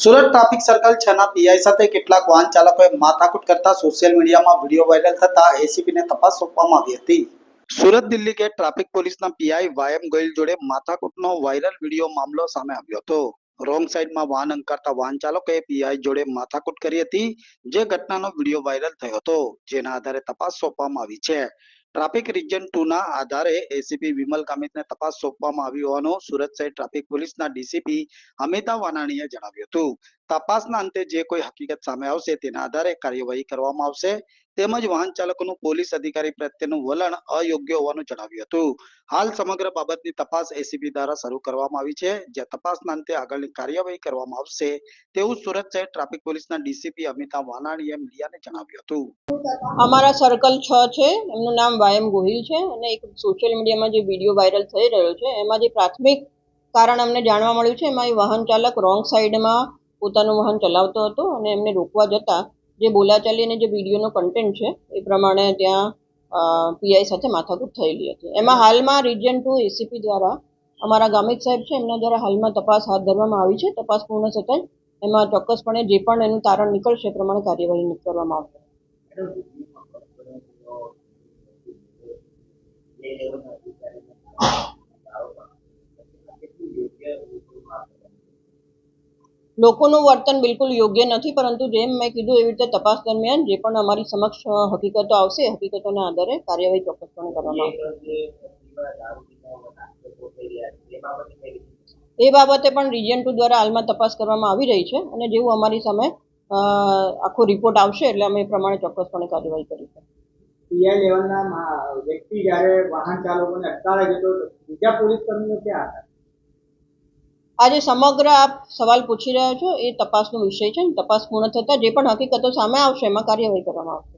Surat traffic circle છના PI સાથે કેટલાક વાહન ચાલકોએ માથાકૂટ કરતા સોશિયલ મીડિયામાં વીડિયો વાયરલ થતા એસીપીને તપાસ સોંપવામાં આવી હતી. સુરત દિલ્હી ગેટ ટ્રાફિક પોલીસના પીઆઈ વાયમ ગોયલ જોડે માથાકૂટનો વાયરલ વીડિયો મામલો સામે આવ્યો હતો. રોંગ સાઈડમાં વાહન અંકારતા વાહન ચાલકોએ પીઆઈ જોડે માથાકૂટ કરી હતી, જે ઘટનાનો વીડિયો વાયરલ થયો હતો, જેના આધારે તપાસ સોંપવામાં આવી છે. ટ્રાફિક રિજન ટુ ના આધારે એસીપી વિમલ ગામિતને તપાસ સોંપવામાં આવી હોવાનું સુરત શહેર ટ્રાફિક પોલીસના ડીસીપી અમિતા વાનાણીએ જણાવ્યું હતું. તપાસના અંતે જે કોઈ હકીકત સામે આવશે તેના આધારે કાર્યવાહી કરવામાં આવશે. તેમજ વાહન ચાલકોનું પોલીસ અધિકારી પ્રત્યેનું વલણ અયોગ્ય હોવાનું જણાવ્યું હતું. હાલ સમગ્ર બાબતની તપાસ એસીબી દ્વારા શરૂ કરવામાં આવી છે. જ્યાં તપાસના અંતે આગળની કાર્યવાહી કરવામાં આવશે તેવું સુરત શહેર ટ્રાફિક પોલીસના ડીસીપી અમિતા વાનાણીએ મીડિયાને જણાવ્યું હતું. અમારા સર્કલ છ છે. એમનું નામ વાયમ ગોહિલ છે અને એક સોશિયલ મીડિયામાં જે વીડિયો વાયરલ થઈ રહ્યો છે, એમાં જે પ્રાથમિક કારણ અમને જાણવા મળ્યું છે, એમાં વાહન ચાલક રોંગ સાઈડમાં પોતાનું વાહન ચલાવતો હતો અને એમને રોકવા જતાં જે બોલાચાલી અને જે વિડીયોનો કન્ટેન્ટ છે, એ પ્રમાણે ત્યાં પીઆઈ સાથે માથાકૂટ થયેલી હતી. એમાં હાલમાં રિજન ટુ એસીપી દ્વારા અમારા ગામિત સાહેબ છે, એમના દ્વારા હાલમાં તપાસ હાથ ધરવામાં આવી છે. તપાસ પૂર્ણ થતાં એમાં ચોક્કસપણે જે પણ એનું તારણ નીકળશે એ પ્રમાણે કાર્યવાહી કરવામાં આવશે. લોકોનું વર્તન બિલકુલ યોગ્ય નથી, પરંતુ જેમ મેં કીધું એવી રીતે તપાસ દરમિયાન જે પણ અમારી સમક્ષ હકીકતો આવશે હકીકતોના આધારે કાર્યવાહી ચોક્કસપણે કરવામાં એ બાબતે પણ રિજિયન ટુ દ્વારા હાલમાં તપાસ કરવામાં આવી રહી છે અને જેવું અમારી સામે આખો રિપોર્ટ આવશે એટલે અમે એ પ્રમાણે ચોક્કસપણે કાર્યવાહી કરીશું પીઆઈ લેવલના વ્યક્તિ જ્યારે વાહન ચાલકોને અટકાવે છે તો બીજા પોલીસ કર્મીઓ ક્યાં હતા? આજે સમગ્ર આપ સવાલ પૂછી રહ્યા છો, એ તપાસનો વિષય છે તપાસ પૂર્ણ થતાં જે પણ હકીકતો સામે આવશે, એમાં કાર્યવાહી કરવામાં આવશે.